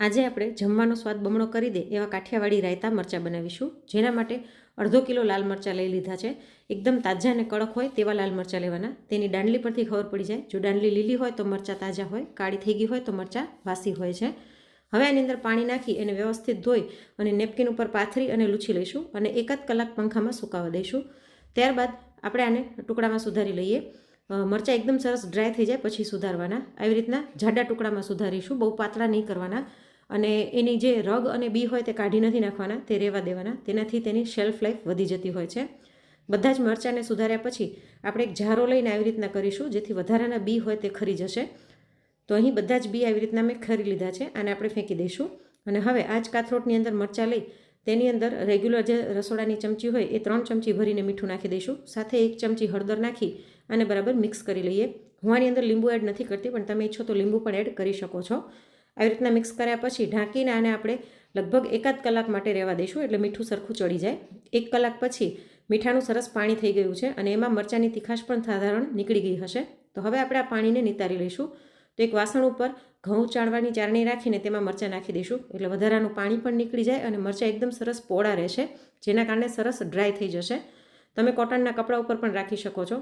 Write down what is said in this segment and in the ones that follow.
આજે આપણે જમવાનો સ્વાદ બમણો કરી દે એવા કાઠિયાવાડી રાયતા મરચાં બનાવીશું. જેના માટે અડધો કિલો લાલ મરચાં લઈ લીધા છે. એકદમ તાજા અને કડક હોય તેવા લાલ મરચાં લેવાના. તેની દાંડલી પરથી ખબર પડી જાય. જો દાંડલી લીલી હોય તો મરચાં તાજા હોય, કાળી થઈ ગઈ હોય તો મરચાં વાસી હોય છે. હવે આની અંદર પાણી નાખી એને વ્યવસ્થિત ધોઈ અને નેપકિન ઉપર પાથરી અને લૂછી લઈશું અને એકાદ કલાક પંખામાં સુકાવા દઈશું. ત્યારબાદ આપણે આને ટુકડામાં સુધારી લઈએ. મરચાં એકદમ સરસ ડ્રાય થઈ જાય, પછી સુધારવાના. આવી રીતના જાડા ટુકડામાં સુધારીશું. બહુ પાતળા નહીં કરવાના. અને એની જે રગ અને બી હોય તે કાઢી નથી નાખવાના, તે રહેવા દેવાના. તેનાથી તેની શેલ્ફ લાઈફ વધી જતી હોય છે. બધા જ મરચાંને સુધાર્યા પછી આપણે એક ઝારો લઈને આવી રીતના કરીશું, જેથી વધારાના બી હોય તે ખરી જશે. તો અહીં બધા જ બી આવી રીતના મેં ખરી લીધા છે, આને આપણે ફેંકી દઈશું. અને હવે આ જ કાથરોટની અંદર મરચાં લઈ, તેની અંદર રેગ્યુલર જે રસોડાની ચમચી હોય એ ત્રણ ચમચી ભરીને મીઠું નાખી દઈશું. સાથે એક ચમચી હળદર નાખી અને બરાબર મિક્સ કરી લઈએ. હું આની અંદર લીંબુ એડ નથી કરતી, પણ તમે ઈચ્છો તો લીંબુ પણ એડ કરી શકો છો. આવી રીતના મિક્સ કર્યા પછી ઢાંકીને આને આપણે લગભગ એકાદ કલાક માટે રહેવા દઈશું એટલે મીઠું સરખું ચડી જાય. એક કલાક પછી મીઠાનું સરસ પાણી થઈ ગયું છે અને એમાં મરચાંની તીખાશ પણ સાધારણ નીકળી ગઈ હશે. તો હવે આપણે આ પાણીને નિતારી લઈશું. તો એક વાસણ ઉપર ઘઉં ચાળવાની ચારણી રાખીને તેમાં મરચાં નાખી દઈશું. એટલે વધારાનું પાણી પણ નીકળી જાય અને મરચાં એકદમ સરસ પોળા રહેશે, જેના કારણે સરસ ડ્રાય થઈ જશે. તમે કોટનના કપડાં ઉપર પણ રાખી શકો છો.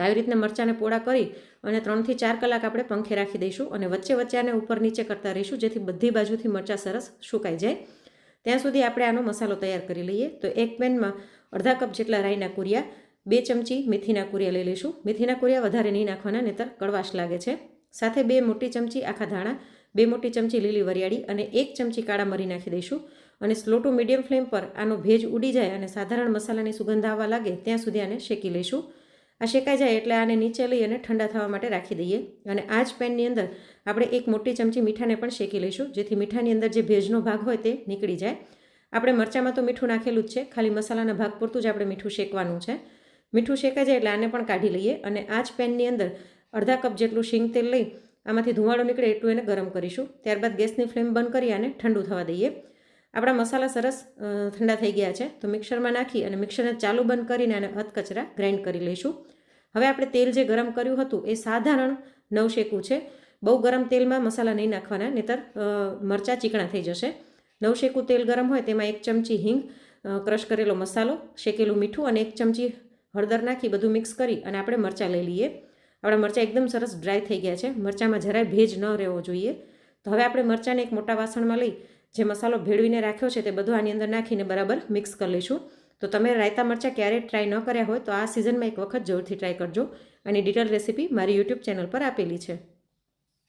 તો આવી રીતના મરચાંને પોળા કરી અને ત્રણથી ચાર કલાક આપણે પંખે રાખી દઈશું અને વચ્ચે વચ્ચે આને ઉપર નીચે કરતા રહીશું, જેથી બધી બાજુથી મરચાં સરસ સુકાઈ જાય. ત્યાં સુધી આપણે આનો મસાલો તૈયાર કરી લઈએ. તો એક પેનમાં અડધા કપ જેટલા રાઈના કુરિયા, બે ચમચી મેથીના કુરિયા લઈ લઈશું. મેથીના કુરિયા વધારે નહીં નાખવાના, નહીતર કડવાશ લાગે છે. સાથે બે મોટી ચમચી આખા ધાણા, બે મોટી ચમચી લીલી વરિયાળી અને એક ચમચી કાળા મરી નાખી દઈશું. અને સ્લો ટુ મીડિયમ ફ્લેમ પર આનો ભેજ ઉડી જાય અને સાધારણ મસાલાની સુગંધ આવવા લાગે, ત્યાં સુધી આને શેકી લઈશું. આ શેકાઈ જાય એટલે આને નીચે લઈ અને ઠંડા થવા માટે રાખી દઈએ. અને આ જ પેનની અંદર આપણે એક મોટી ચમચી મીઠાને પણ શેકી લઈશું, જેથી મીઠાની અંદર જે ભેજનો ભાગ હોય તે નીકળી જાય. આપણે મરચાંમાં તો મીઠું નાખેલું જ છે, ખાલી મસાલાના ભાગ પૂરતું જ આપણે મીઠું શેકવાનું છે. મીઠું શેકાઈ જાય એટલે આને પણ કાઢી લઈએ અને આ જ પેનની અંદર અડધા કપ જેટલું શીંગ તેલ લઈ આમાંથી ધુમાડો નીકળે એટલું એને ગરમ કરીશું. ત્યારબાદ ગેસની ફ્લેમ બંધ કરી આને ઠંડુ થવા દઈએ. આપણા મસાલા સરસ ઠંડા થઈ ગયા છે. તો મિક્સરમાં નાખી અને મિક્સરને ચાલુ બંધ કરીને અને અધકચરા ગ્રાઇન્ડ કરી લઈશું. હવે આપણે તેલ જે ગરમ કર્યું હતું એ સાધારણ નવ શેકું છે. બહુ ગરમ તેલમાં મસાલા નહીં નાખવાના, નહીતર મરચાં ચીકણા થઈ જશે. નવ શેકું તેલ ગરમ હોય તેમાં એક ચમચી હિંગ ક્રશ કરેલો મસાલો, શેકેલું મીઠું અને એક ચમચી હળદર નાખી બધું મિક્સ કરી અને આપણે મરચાં લઈ લઈએ. આપણા મરચાં એકદમ સરસ ડ્રાય થઈ ગયા છે. મરચાંમાં જરાય ભેજ ન રહેવો જોઈએ. તો હવે આપણે મરચાંને એક મોટા વાસણમાં લઈ જે મસાલો ભેળવીને રાખ્યો છે તે બધું આની અંદર નાખીને બરાબર મિક્સ કરી લઈશું. તો તમે રાયતા મરચાં ક્યારેય ટ્રાય ન કર્યા હોય તો આ સિઝનમાં એક વખત જરૂરથી ટ્રાય કરજો. અને ડિટેલ રેસીપી મારી યુટ્યુબ ચેનલ પર આપેલી છે.